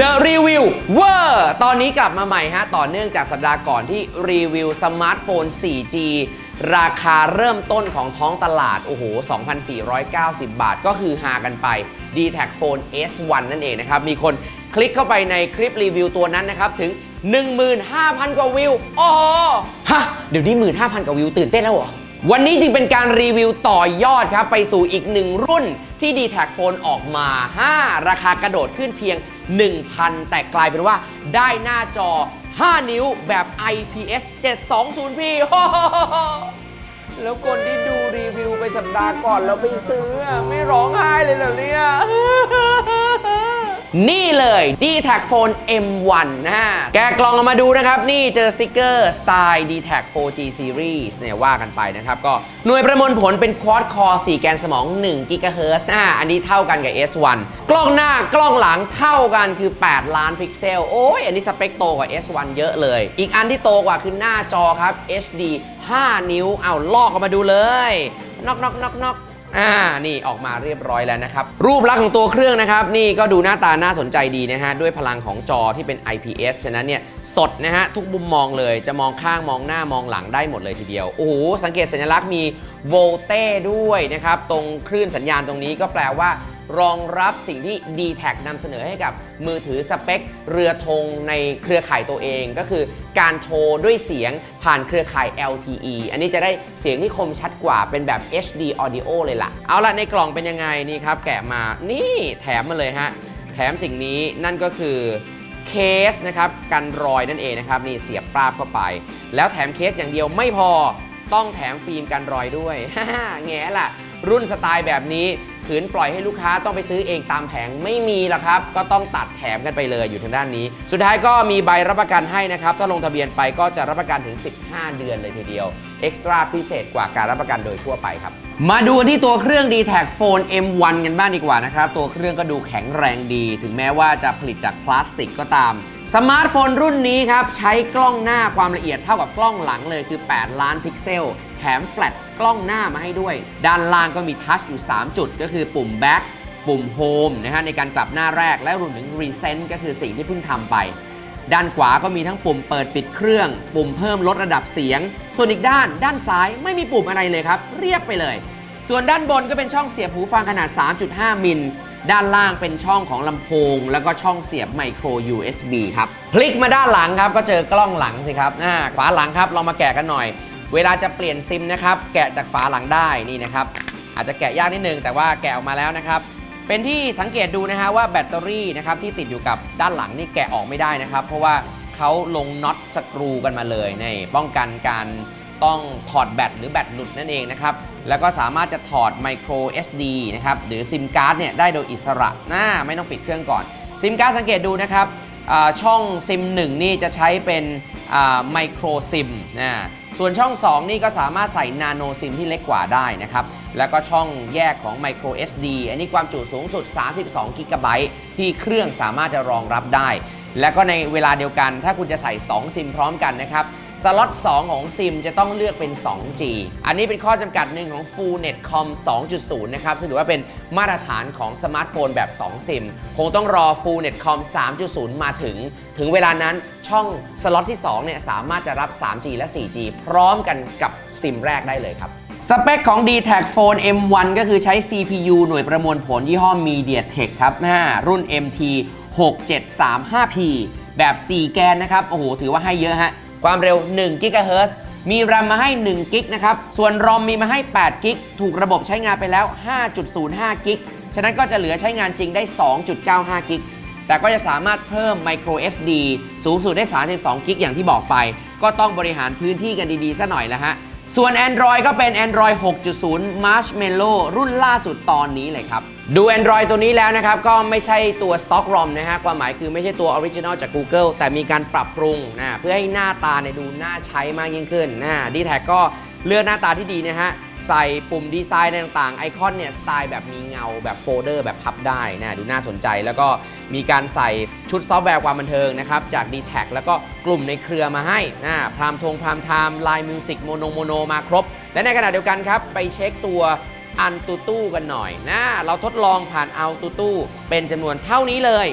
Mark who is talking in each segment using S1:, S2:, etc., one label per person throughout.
S1: The Review เวอร์ตอนนี้กลับมาใหม่ฮะ ต่อเนื่องจากสัปดาห์ก่อนที่รีวิวสมาร์ทโฟน 4G ราคาเริ่มต้นของท้องตลาด โอ้โห 2,490 บาทก็คือฮากันไป d t a c Phone S1 นั่นเองนะครับ มีคนคลิกเข้าไปในคลิปรีวิวตัวนั้นนะครับ ถึง 15,000 กว่าวิว โอ้ฮะ เดี๋ยวนี้ 15,000 กว่าวิวตื่นเต้นแล้วเหรอ วันนี้จึงเป็นการรีวิวต่อยอดครับ ไปสู่อีกหนึ่งรุ่นที่ d t แท Phone ออกมา 5 ราคากระโดดขึ้นเพียง 1,000 แต่กลายเป็นว่าได้หน้าจอ 5 นิ้วแบบ IPS 720p โอ้โหแล้วคนที่ดูรีวิวไปสัปดาห์ก่อนแล้วไปซื้อไม่ร้องไห้เลยเหรอเนี่ย นี่เลย d t a c Phone M1 นะฮะแกะกล่องออกมาดูนะครับ นี่เจอสติกเกอร์สไตล์ d t a c 4G Series เนี่ยว่ากันไปนะครับ ก็หน่วยประมวลผลเป็น Quad Core 4แกนสมอง1 GHz อ่าอันนี้เท่ากันกับ S1 กล้องหน้ากล้องหลังเท่ากันคือ 8 ล้านพิกเซล โอ้ย อันนี้สเปคโตกว่า S1 เยอะเลย อีกอันที่โตกว่าคือหน้าจอครับ HD 5 นิ้วเอาลอกออกมาดูเลยนอกนอกนอกนอก อ่า นี่ออกมาเรียบร้อยแล้วนะครับ รูปลักษณ์ของตัวเครื่องนะครับ นี่ก็ดูหน้าตาน่าสนใจดีนะฮะ ด้วยพลังของจอที่เป็น IPS ฉะนั้นเนี่ย สดนะฮะ ทุกมุมมองเลย จะมองข้างมองหน้ามองหลังได้หมดเลยทีเดียว โอ้โห สังเกตสัญลักษณ์มีโวลเต้ด้วยนะครับ ตรงคลื่นสัญญาณตรงนี้ก็แปลว่า รองรับสิ่งที่ d t แทนำเสนอให้กับมือถือสเปค เรือธงในเครือข่ายตัวเอง ก็คือการโทรด้วยเสียงผ่านเครือข่าย LTE อันนี้จะได้เสียงที่คมชัดกว่าเป็นแบบ HD Audio เลยล่ะ เอาละในกล่องเป็นยังไงนี่ครับ แกะมานี่แถมมาเลยฮะ แถมสิ่งนี้นั่นก็คือเคสนะครับกันรอยนั่นเองนะครับนี่เสียบปราบเข้าไป แล้วแถมเคสอย่างเดียวไม่พอต้องแถมฟิล์มกันรอยด้วยแง่ล่ะ รุ่นสไตล์แบบนี้ ขืนปล่อยให้ลูกค้าต้องไปซื้อเองตามแผงไม่มีละครับ ก็ต้องตัดแถมกันไปเลยอยู่ทางด้านนี้ สุดท้ายก็มีใบรับประกันให้นะครับ ถ้าลงทะเบียนไปก็จะรับประกันถึง 15 เดือนเลยทีเดียวเอ็กซ์ตร้าพิเศษกว่าการรับประกันโดยทั่วไปครับมาดูที่ตัวเครื่อง d t แท Phone M1 กันบ้างดีกว่านะครับ ตัวเครื่องก็ดูแข็งแรงดี ถึงแม้ว่าจะผลิตจากพลาสติกก็ตามสมาร์ทโฟนรุ่นนี้ครับ ใช้กล้องหน้าความละเอียดเท่ากับกล้องหลังเลยคือ 8 ล้านพิกเซล ถมแฟลชกล้องหน้ามาให้ด้วย ด้านล่างก็มีทัชอยู่ 3 จุด ก็คือปุ่ม Back ปุ่ม Home นะฮะในการกลับหน้าแรกและรวมถึง Recent ก็คือสิ่งที่เพิ่งทำไป ด้านขวาก็มีทั้งปุ่มเปิดปิดเครื่อง ปุ่มเพิ่มลดระดับเสียง ส่วนอีกด้าน ด้านซ้ายไม่มีปุ่มอะไรเลยครับ เรียบไปเลย ส่วนด้านบนก็เป็นช่องเสียบหูฟังขนาด 3.5 มิลด้านล่างเป็นช่องของลำโพง แล้วก็ช่องเสียบไมโคร USB ครับ พลิกมาด้านหลังครับ ก็เจอกล้องหลังสิครับอ่าขวาหลังครับเรามาแกะกันหน่อย เวลาจะเปลี่ยนซิมนะครับ แกะจากฝาหลังได้นี่นะครับ อาจจะแกะยากนิดนึงแต่ว่าแกะออกมาแล้วนะครับ เป็นที่สังเกตดูนะฮะว่าแบตเตอรี่นะครับที่ติดอยู่กับด้านหลังนี่แกะออกไม่ได้นะครับ เพราะว่าเขาลงน็อตสกรูกันมาเลยในป้องกันการต้องถอดแบตหรือแบตหลุดนั่นเองนะครับ แล้วก็สามารถจะถอด micro SD นะครับหรือซิมการ์ดเนี่ยได้โดยอิสระน่าไม่ต้องปิดเครื่องก่อนซิมการ์ดสังเกตดูนะครับ ช่องซิม1นี่จะใช้เป็นไมโครซิมนะส่วนช่อง 2 นี่ก็สามารถใส่นาโนซิมที่เล็กกว่าได้นะครับ แล้วก็ช่องแยกของ Micro SD อันนี้ความจุสูงสุด 32 g b ที่เครื่องสามารถจะรองรับได้ แล้วก็ในเวลาเดียวกัน ถ้าคุณจะใส่ 2 ซิมพร้อมกันนะครับ สล็อต 2 ของซิมจะต้องเลือกเป็น 2G อันนี้เป็นข้อจำกัดหนึ่งของ Full Net Com 2.0 นะครับ ซึ่งถือว่าเป็นมาตรฐานของสมาร์ทโฟนแบบ 2 ซิม คงต้องรอ Full Net Com 3.0 มาถึง ถึงเวลานั้นช่องสล็อตที่ 2 เนี่ย สามารถจะรับ 3G และ 4G พร้อมกันกับซิมแรกได้เลยครับสเปคของ d t แท Phone M1 ก็คือใช้ CPU หน่วยประมวลผลยี่ห้อ MediaTek ครับหน้ารุ่น MT 6735P แบบ 4 แกนนะครับ โอ้โห ถือว่าให้เยอะฮะ ความเร็ว1 GHz มี RAM มาให้1 g b นะครับ ส่วน ROM มีมาให้8 g b ถูกระบบใช้งานไปแล้ว 5.05 g b ฉะนั้นก็จะเหลือใช้งานจริงได้ 2.95 g b แต่ก็จะสามารถเพิ่ม micro SD สูงสุดได้ 32 g b อย่างที่บอกไป ก็ต้องบริหารพื้นที่กันดีๆซะหน่อยละฮะ ส่วน Android ก็เป็น Android 6.0 Marshmallow รุ่นล่าสุดตอนนี้เลยครับ ดู Android ตัวนี้แล้วนะครับ ก็ไม่ใช่ตัว Stock ROM นะฮะ ความหมายคือไม่ใช่ตัว Original จาก Google แต่มีการปรับปรุงนะเพื่อให้หน้าตาเนี่ยดูน่าใช้มากยิ่งขึ้นนะดีแท็ก็เลือกหน้าตาที่ดีนะฮะ ใส่ปุ่มดีไซน์ต่างๆ ไอคอนเนี่ยสไตล์แบบมีเงาแบบโฟลเดอร์แบบพับได้นะดูน่าสนใจแล้วก็มีการใส่ชุดซอฟต์แวร์ความบันเทิงนะครับ จาก d t แทแล้วก็กลุ่มในเครือมาให้นะพรามทงพรามไทม์ไลน์มิวสิกโมโนโมโนมาครบ และในขณะเดียวกันครับ ไปเช็คตัว อันตูตู้กันหน่อยนะเราทดลองผ่านอันตูตู้เป็นจำนวนเท่านี้เลย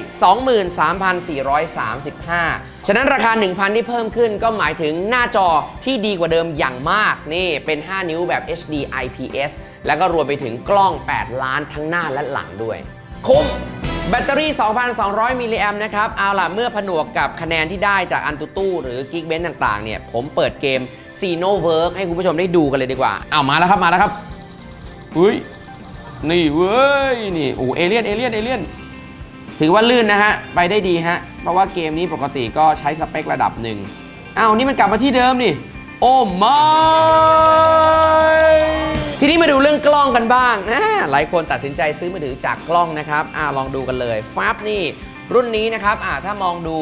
S1: 23,435 ฉะนั้นราคา 1,000 ที่เพิ่มขึ้นก็หมายถึงหน้าจอที่ดีกว่าเดิมอย่างมาก นี่เป็น 5 นิ้วแบบ HD IPS แล้วก็รวมไปถึงกล้อง 8 ล้านทั้งหน้าและหลังด้วย คุ้มแบตเตอรี่ 2,200 มิลลิแอมนะครับ เอาล่ะ เมื่อผนวกกับคะแนนที่ได้จากอันตูตู้หรือ Geekbench ต่างๆ เนี่ย ผมเปิดเกม s e n o Work ให้คุณผู้ชมได้ดูกันเลยดีกว่า เอามาแล้วครับ มาแล้วครับ อุ้ยนี่เว้ยนี่โอ้เอเลียนเอเลียนเอเลียนถือว่าลื่นนะฮะ ไปได้ดีฮะ เพราะว่าเกมนี้ปกติก็ใช้สเปคระดับหนึ่งอ้าวนี่มันกลับมาที่เดิมนี่ โอ้ไม่ทีนี้มาดูเรื่องกล้องกันบ้างอ่าหลายคนตัดสินใจซื้อมือถือจากกล้องนะครับอ่าลองดูกันเลยฟับนี่รุ่นนี้นะครับอ่าถ้ามองดู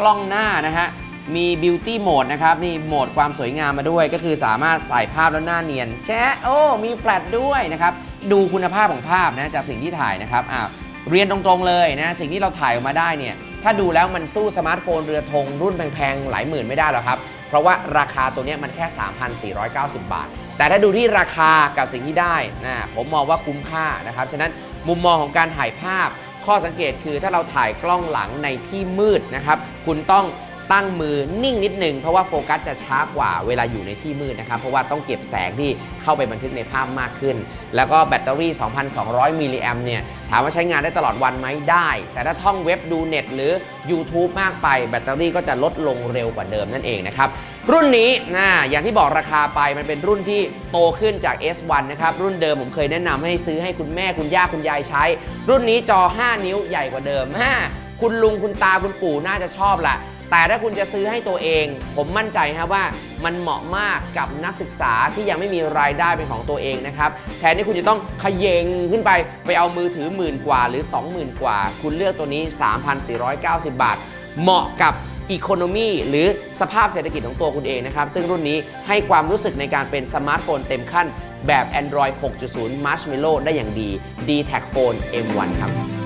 S1: กล้องหน้านะฮะ มี Beauty Mode นะครับ นี่โหมดความสวยงามมาด้วย ก็คือสามารถใส่ภาพแล้วหน้าเนียน แชะโอ้ มีแฟลชด้วยนะครับ ดูคุณภาพของภาพนะจากสิ่งที่ถ่ายนะครับอ่าเรียนตรงๆเลยนะสิ่งที่เราถ่ายออกมาได้เนี่ยถ้าดูแล้วมันสู้สมาร์ทโฟนเรือธงรุ่นแพงๆ หลายหมื่นไม่ได้หรอกครับ เพราะว่าราคาตัวเนี้ยมันแค่ 3,490 บาท แต่ถ้าดูที่ราคากับสิ่งที่ได้นะผมมองว่าคุ้มค่านะครับ ฉะนั้นมุมมองของการถ่ายภาพ ข้อสังเกตคือถ้าเราถ่ายกล้องหลังในที่มืดนะครับ คุณต้อง ตั้งมือนิ่งนิดนึงเพราะว่าโฟกัสจะช้ากว่าเวลาอยู่ในที่มืดนะครับ เพราะว่าต้องเก็บแสงที่เข้าไปบันทึกในภาพมากขึ้น แล้วก็แบตเตอรี่ 2,200 มิลลิแอมเนี่ยถามว่าใช้งานได้ตลอดวันไหมได้ แต่ถ้าท่องเว็บดูเน็ตหรือ YouTube มากไป แบตเตอรี่ก็จะลดลงเร็วกว่าเดิมนั่นเองนะครับ รุ่นนี้นะอย่างที่บอกราคาไปมันเป็นรุ่นที่โตขึ้นจาก S1 นะครับ รุ่นเดิมผมเคยแนะนำให้ซื้อให้คุณแม่คุณย่าคุณยายใช้ รุ่นนี้จอ 5 นิ้วใหญ่กว่าเดิมฮ่าคุณลุงคุณตาคุณปู่น่าจะชอบแหละ แต่ถ้าคุณจะซื้อให้ตัวเอง ผมมั่นใจครับว่ามันเหมาะมากกับนักศึกษาที่ยังไม่มีรายได้เป็นของตัวเองนะครับแทนที่คุณจะต้องขยเยงขึ้นไปไปเอามือถือหมื่นกว่าหรือ 20,000 กว่า คุณเลือกตัวนี้ 3,490 บาท เหมาะกับอีโคโนมีหรือสภาพเศรษฐกิจของตัวคุณเองนะครับ ซึ่งรุ่นนี้ให้ความรู้สึกในการเป็นสมาร์ทโฟนเต็มขั้นแบบ Android 6.0 Marshmallow ได้อย่างดี d t a c Phone M1 ครับ